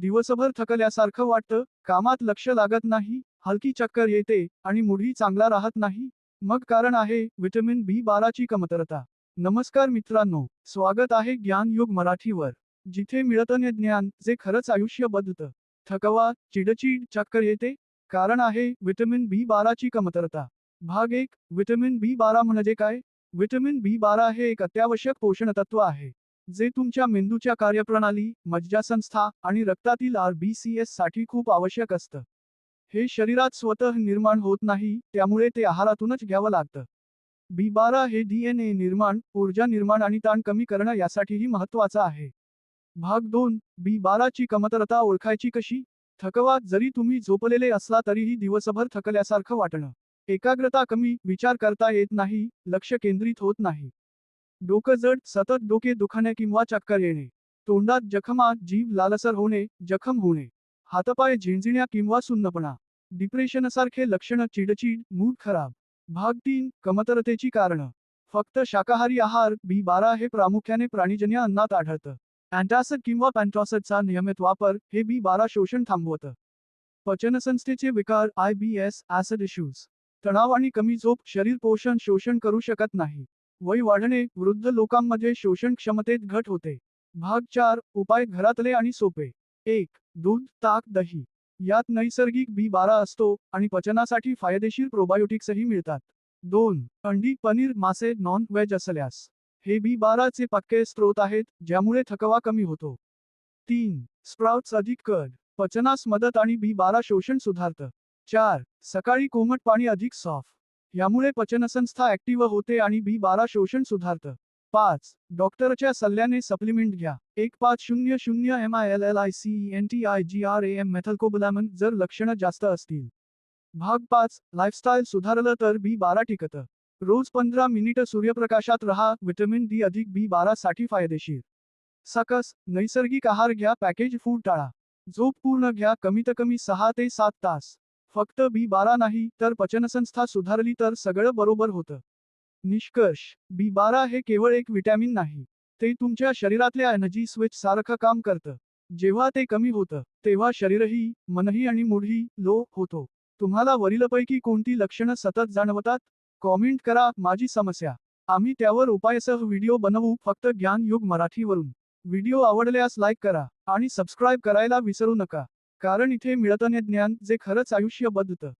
दिवसभर थकल्यासारखं वाटतं कामात लक्ष लागत नाही हलकी चक्कर येते आणि मुढी चांगला राहत नाही. मग कारण आहे व्हिटॅमिन बी बाराची कमतरता. नमस्कार मित्रांनो स्वागत आहे ज्ञान युग मराठीवर जिथे मिळतं ज्ञान जे खरंच आयुष्य बदलतं थकवा चिडचिड चक्कर येते. कारण आहे व्हिटॅमिन बी बाराची कमतरता. भाग एक व्हिटॅमिन बी बारा म्हणजे काय? व्हिटॅमिन बी बारा हे एक अत्यावश्यक पोषण तत्व आहे. जे तुमच्या मेंदूच्या कार्यप्रणाली मज्जासंस्था आणि रक्तातील आर बीसीएससाठी खूप आवश्यक असतं. हे शरीरात स्वतः निर्माण होत नाही त्यामुळे ते आहारातूनच घ्यावं लागतं. बी बारा हे डीएनए निर्माण ऊर्जा निर्माण आणि ताण कमी करणं यासाठीही महत्वाचं आहे. भाग दोन बी बाराची कमतरता ओळखायची कशी? थकवा जरी तुम्ही झोपलेले असला तरीही दिवसभर थकल्यासारखं वाटणं. एकाग्रता कमी विचार करता येत नाही लक्ष केंद्रित होत नाही. डोकं जड सतत डोके दुखणे किंवा चक्कर येणे. तोंडात जखमा जीव लालसर होणे जखम होणे. हातपाय झिंझिण्या किंवा सुन्नपणा. डिप्रेशनसारखे लक्षणं चिडचिड मूड खराब. भाग तीन कमतरतेची कारणं. फक्त शाकाहारी आहार बी बारा हे प्रामुख्याने प्राणीजन्य अन्नात आढळतं. अँटासिड किंवा पॅन्टॉसिडचा नियमित वापर हे बी बारा शोषण थांबवतं. पचनसंस्थेचे विकार I B S acid issues. तणाव आणि कमी झोप शरीर पोषण शोषण करू शकत नाही. वय वाढणे वृद्ध लोकांमध्ये शोषण क्षमतेत घट होते. भाग चार उपाय घरातले आणि सोपे. एक दूध ताक दही. यात नैसर्गिक बी बारा असतो आणि पचनासाठी फायदेशीर प्रोबायोटिक्सही मिळतात. दोन अंडी पनीर मासे नॉन व्हेज असल्यास. हे बी बाराचे पक्के स्रोत आहेत ज्यामुळे थकवा कमी होतो. तीन स्प्राउट्स अधिक कड. पचनास मदत आणि बी बारा शोषण सुधारतं. चार सकाळी कोमट पाणी अधिक सॉफ्ट. यामुळे पचनसंस्था ऍक्टिव्ह होते आणि बी बारा शोषण सुधारतं. पाच डॉक्टरच्या सल्ल्याने सप्लिमेंट घ्या. एक पाच शून्य शून्य M I L L I C N T I G R A M methylcobalamin जर लक्षणं जास्त असतील. भाग पाच लाईफस्टाईल सुधारलं तर बी बारा टिकतं. रोज पंधरा मिनिटं सूर्यप्रकाशात रहा व्हिटॅमिन डी अधिक बी बारा साठी फायदेशीर. सकस नैसर्गिक आहार घ्या पॅकेज फूड टाळा. झोप पूर्ण घ्या कमीत कमी सहा ते सात तास. फक्त बी बारा नाही तर पचनसंस्था सुधारली तर सगळं बरोबर होतं. निष्कर्ष बी बारा हे केवळ एक विटॅमिन नाही. ते तुमच्या शरीरातल्या एनर्जी स्विच सारखं काम करतं. जेव्हा ते कमी होतं तेव्हा शरीरही मनही आणि मूडही लो होतो. तुम्हाला वरीलपैकी कोणती लक्षणं सतत जाणवतात? कॉमेंट करा माझी समस्या. आम्ही त्यावर उपायसह व्हिडिओ बनवू फक्त ज्ञान युग मराठीवरून. व्हिडिओ आवडल्यास लाईक करा आणि सबस्क्राईब करायला विसरू नका. कारण इथे मिळतने ज्ञान जे खरंच आयुष्य बदलतं